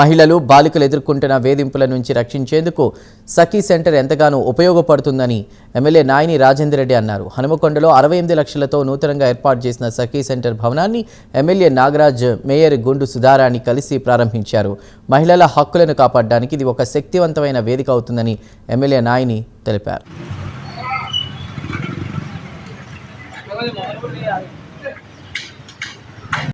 మహిళలు బాలికలు ఎదుర్కొంటున్న వేధింపుల నుంచి రక్షించేందుకు సఖీ సెంటర్ ఎంతగానో ఉపయోగపడుతుందని ఎమ్మెల్యే నాయని రాజేందర్ రెడ్డి అన్నారు. హనుమకొండలో అరవై ఎనిమిది లక్షలతో నూతనంగా ఏర్పాటు చేసిన సఖీ సెంటర్ భవనాన్ని ఎమ్మెల్యే నాగరాజ్ మేయర్ గుండు సుధారాణి కలిసి ప్రారంభించారు. మహిళల హక్కులను కాపాడడానికి ఇది ఒక శక్తివంతమైన వేదిక అవుతుందని ఎమ్మెల్యే నాయని తెలిపారు.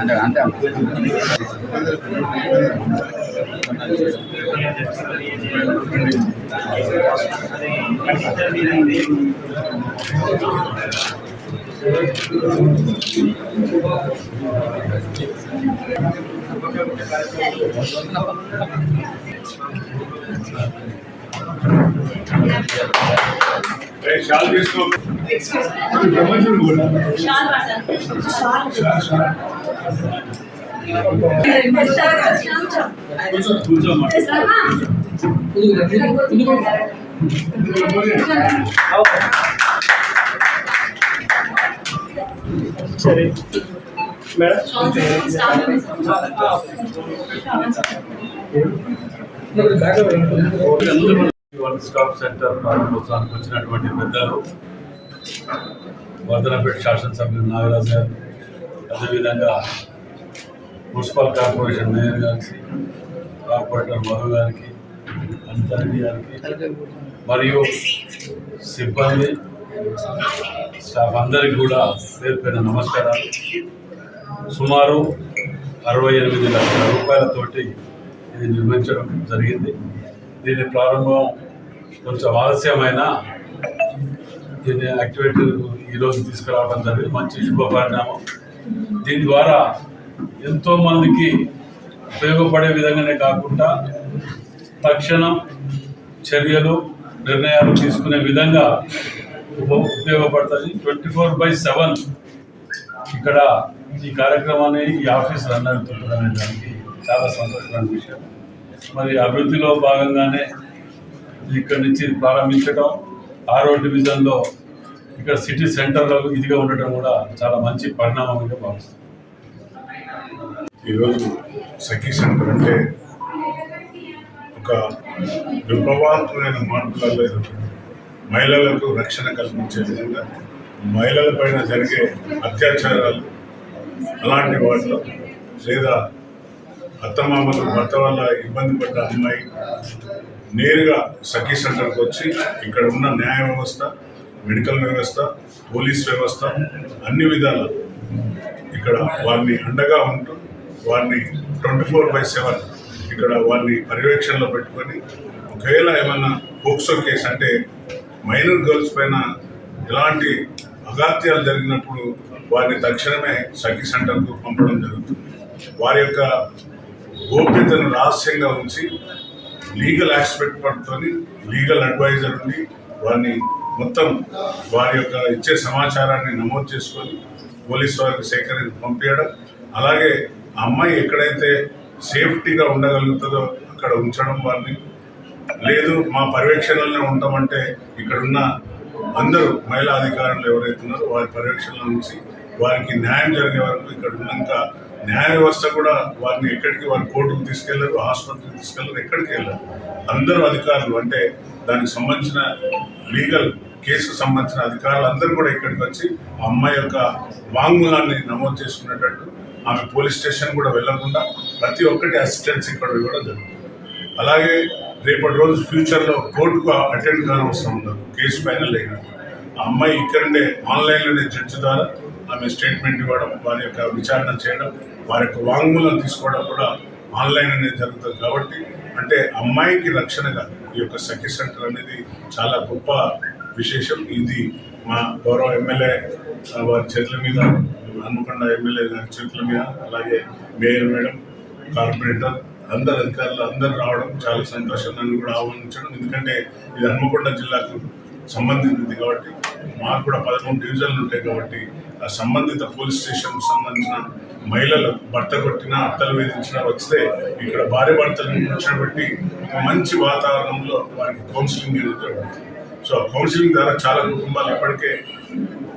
அந்த அந்த Thank you. షాల్ తీసుకో ప్రమోషన్ కూడా కూర్చోమ్మా సరే మేడం వన్ స్టాప్ సెంటర్ ప్రారంభోత్సవానికి వచ్చినటువంటి పెద్దలు వర్ధనపేట శాసనసభ్యులు నాగరాజు గారు అదేవిధంగా మున్సిపల్ కార్పొరేషన్ మేయర్ గారికి కార్పొరేటర్ మధు గారికి అనితారెడ్డి గారికి మరియు సిబ్బంది స్టాఫ్ అందరికి కూడా పేరు పేరు నమస్కారాలు. సుమారు అరవై ఎనిమిది లక్షల రూపాయలతోటి ఇది నిర్మించడం జరిగింది. దీని ప్రారంభం కొంచెం ఆలస్యమైన దీన్ని యాక్టివేట్ ఈరోజు తీసుకురావడం జరిగింది. మంచి శుభపరిణామం. దీని ద్వారా ఎంతో మందికి ఉపయోగపడే విధంగానే కాకుండా తక్షణం చర్యలు నిర్ణయాలు తీసుకునే విధంగా ఉప- ఉపయోగపడుతుంది. ట్వంటీ ఫోర్ బై సెవెన్ ఇక్కడ ఈ కార్యక్రమాన్ని ఈ ఆఫీస్ రన్ అవుతుందనే దానికి చాలా సంతోషమైన విషయం. మరి అభివృద్ధిలో భాగంగానే ఇక్కడి నుంచి ప్రారంభించడం ఆరో డివిజన్లో ఇక్కడ సిటీ సెంటర్లో ఇదిగా ఉండటం కూడా చాలా మంచి పరిణామంగా భావిస్తుంది. ఈరోజు సఖీ సెంటర్ అంటే ఒక విప్లవాత్మైన మార్పులలో మహిళలకు రక్షణ కల్పించే విధంగా మహిళల పైన జరిగే అత్యాచారాలు అలాంటి వాటిలో లేదా అత్తమామలు భర్త వల్ల ఇబ్బంది పడ్డ అమ్మాయి నేరుగా సఖీ సెంటర్కి వచ్చి ఇక్కడ ఉన్న న్యాయ వ్యవస్థ మెడికల్ వ్యవస్థ పోలీస్ వ్యవస్థ అన్ని విధాల ఇక్కడ వారిని అండగా ఉంటూ వారిని ట్వంటీ ఫోర్ బై సెవెన్ ఇక్కడ వారిని పర్యవేక్షణలో పెట్టుకొని ఒకవేళ ఏమన్నా పోక్సో కేసు అంటే మైనర్ గర్ల్స్ పైన ఎలాంటి అగాత్యాలు జరిగినప్పుడు వారిని తక్షణమే సఖీ సెంటర్కు పంపడం జరుగుతుంది. వారి యొక్క గోప్యతను రహస్యంగా ఉంచి లీగల్ ఆస్పెక్ట్ పట్టుకొని లీగల్ అడ్వైజర్ ఉండి వారిని మొత్తం వారి యొక్క ఇచ్చే సమాచారాన్ని నమోదు చేసుకొని పోలీస్ వారికి సేకరించి పంపించడం అలాగే ఆ అమ్మాయి ఎక్కడైతే సేఫ్టీగా ఉండగలుగుతుందో అక్కడ ఉంచడం వారిని. లేదు మా పర్యవేక్షణలోనే ఉంటామంటే ఇక్కడున్న అందరూ మహిళా అధికారులు ఎవరైతే ఉన్నారో వారి పర్యవేక్షణలో ఉంచి వారికి న్యాయం జరిగే వరకు ఇక్కడ ఉన్నాక న్యాయ వ్యవస్థ కూడా వారిని ఎక్కడికి వారి కోర్టుకు తీసుకెళ్ళరు ఆసుపత్రికి తీసుకెళ్ళరు ఎక్కడికి వెళ్ళరు. అందరూ అధికారులు అంటే దానికి సంబంధించిన లీగల్ కేసుకు సంబంధించిన అధికారులు అందరూ కూడా ఇక్కడికి వచ్చి ఆ అమ్మాయి యొక్క వాంగ్మూలాన్ని నమోదు చేసుకునేటట్టు ఆమె పోలీస్ స్టేషన్ కూడా వెళ్ళకుండా ప్రతి ఒక్కటి అసిస్టెన్స్ ఇక్కడ ఇవ్వడం జరుగుతుంది. అలాగే రేపటి రోజు ఫ్యూచర్లో కోర్టుకు అటెండ్ కానవసరం ఉండదు కేసు ఫైనల్ అయినప్పుడు ఆ అమ్మాయి ఇక్కడనే ఆన్లైన్లోనే జడ్జి ద్వారా ఆమె స్టేట్మెంట్ ఇవ్వడం వారి యొక్క విచారణ చేయడం వారి యొక్క వాంగ్మూలం తీసుకోవడం కూడా ఆన్లైన్ అనేది జరుగుతుంది కాబట్టి అంటే అమ్మాయికి రక్షణగా ఈ యొక్క సఖీ సెంటర్ అనేది చాలా గొప్ప విశేషం. ఇది మా గౌరవ ఎమ్మెల్యే వారి చేతుల మీద హన్మకొండ ఎమ్మెల్యే గారి చేతుల మీద అలాగే మేయర్ మేడం కార్పొరేటర్ అందరు అధికారులు అందరు రావడం చాలా సంతోషం. నన్ను కూడా ఆహ్వానించడం. ఎందుకంటే ఇది హన్మకొండ జిల్లాకు సంబంధించింది కాబట్టి మాకు కూడా పదకొండు డివిజన్లు ఉంటాయి కాబట్టి ఆ సంబంధిత పోలీస్ స్టేషన్కు సంబంధించిన మహిళలు భర్త కొట్టినా అత్తలు వేధించినా వస్తే ఇక్కడ భార్య భర్తలను కూర్చోబెట్టి ఒక మంచి వాతావరణంలో వారికి కౌన్సిలింగ్ జరుగుతుంది. సో ఆ కౌన్సిలింగ్ ద్వారా చాలా కుటుంబాలు ఇప్పటికే